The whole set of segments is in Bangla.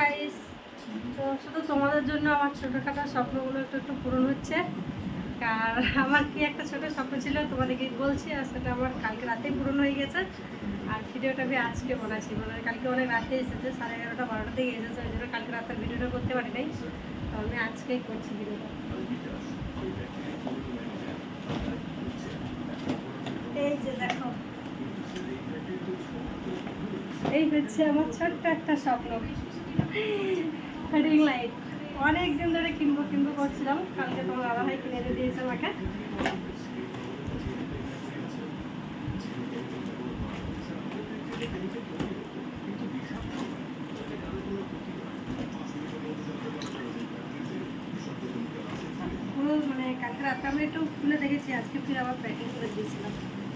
গাইস তো শুধু তোমাদের জন্য আমার ছোটোখাটো স্বপ্নগুলো একটু একটু পূরণ হচ্ছে। আর আমার কি একটা ছোট স্বপ্ন ছিল, তোমাদেরকে বলছি, আর সেটা আমার কালকে রাতেই পূরণ হয়ে গেছে। আর ভিডিওটা আমি আজকে বানাচ্ছি মানে কালকে অনেক রাতে এসেছে, সাড়ে এগারোটা বারোটা থেকে এসেছে, ওই জন্য কালকে রাতের ভিডিওটা করতে পারি নাই। তো আমি আজকেই করছি ভিডিওটা। এই যে দেখো। এই হচ্ছে আমার ছোট্ট একটা স্বপ্ন। রিং লাইট অনেক দিন ধরে কিনবো কিনবো করছিলাম। কালকে তোমার দাদা ভাই কিনে এনে দিয়েছে আমাকে। মানে কালকে রাতে আমি একটু খুলে দেখেছি। আজকে ফির আবার প্যাকিং করে দিয়েছিলাম।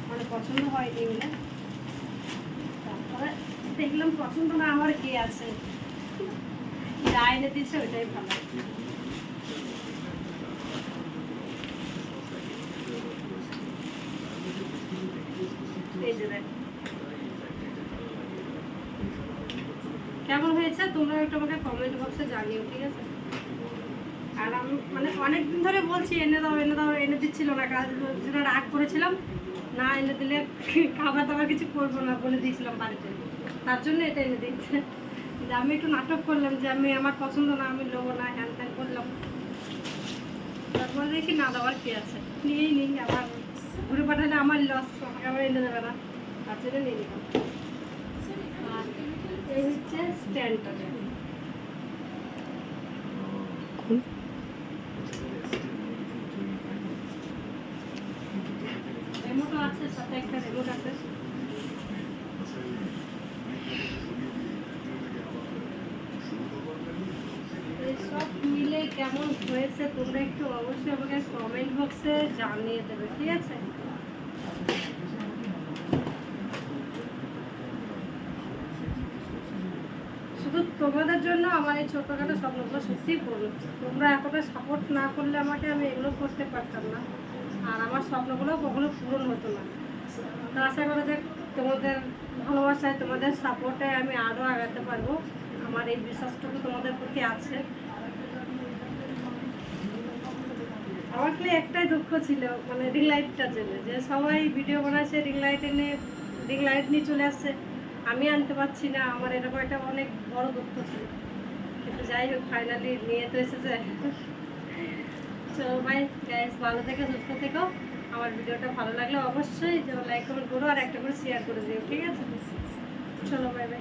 মানে পছন্দ হয় এগুলো তারপরে দেখলাম পছন্দ না, আমার কে আছে? যা এনে দিয়েছে। কেমন হয়েছে? তোমরা একটু আমাকে কমেন্ট বক্সে জানিও, ঠিক আছে? আর আমি মানে অনেক দিন ধরে বলছি, এনে দাও এনে দাও, এনে দিচ্ছিল না, কাজ রাগ করেছিলাম। না এনে দিলে খাবার দাবার কিছু করব না, বলে দিয়েছিলাম বাড়িতে। তার জন্য এটা এনে দিচ্ছে যে আমি একটু নাটক করলাম যে আমি আমার পছন্দ না আমি নেব না হ্যান ত্যান করলাম। তারপরে দেখি না দেওয়ার কি আছে? নিয়েই নিই আবার ঘুরে পাঠালে আমার লস আমাকে আবার এনে দেবে না। তার জন্য নিয়ে নিলাম আর এই হচ্ছে স্ট্যান্ডটা রিমোটও আছে সাথে একটা রিমোট আছে এই সব কেমন হয়েছে তোমরা একটু অবশ্যই আমাকে কমেন্ট বক্সে জানিয়ে দেবে, ঠিক আছে? শুধু তোমাদের জন্য আমার এই ছোটোখাটো স্বপ্নগুলো সত্যিই পূরণ তোমরা এতটা সাপোর্ট না করলে আমাকে আমি এগুলো করতে পারতাম না। আর আমার স্বপ্নগুলো কখনো পূরণ হতো না। তো আশা করা যাক তোমাদের ভালোবাসায়, তোমাদের সাপোর্টে আমি আরও আগাতে পারব। আমার এই বিশ্বাসটুকু তোমাদের প্রতি আছে। আমার খালি একটাই দুঃখ ছিল মানে রিং লাইটটার জন্য, যে সবাই ভিডিও বানাচ্ছে রিং লাইট এনে রিং লাইট নিয়ে চলে আসছে। আমি আনতে পারছি না, আমার এরকম একটা অনেক বড় দুঃখ ছিল। কিন্তু যাই হোক ফাইনালি নিয়ে তো এসেছে। চলো ভাই গ্যাস ভালো থেকে, সুস্থ থেকো। আমার ভিডিওটা ভালো লাগলে অবশ্যই লাইক কমেন্ট করো আর একটা করে শেয়ার করে দিও, ঠিক আছে? চলো বাই বাই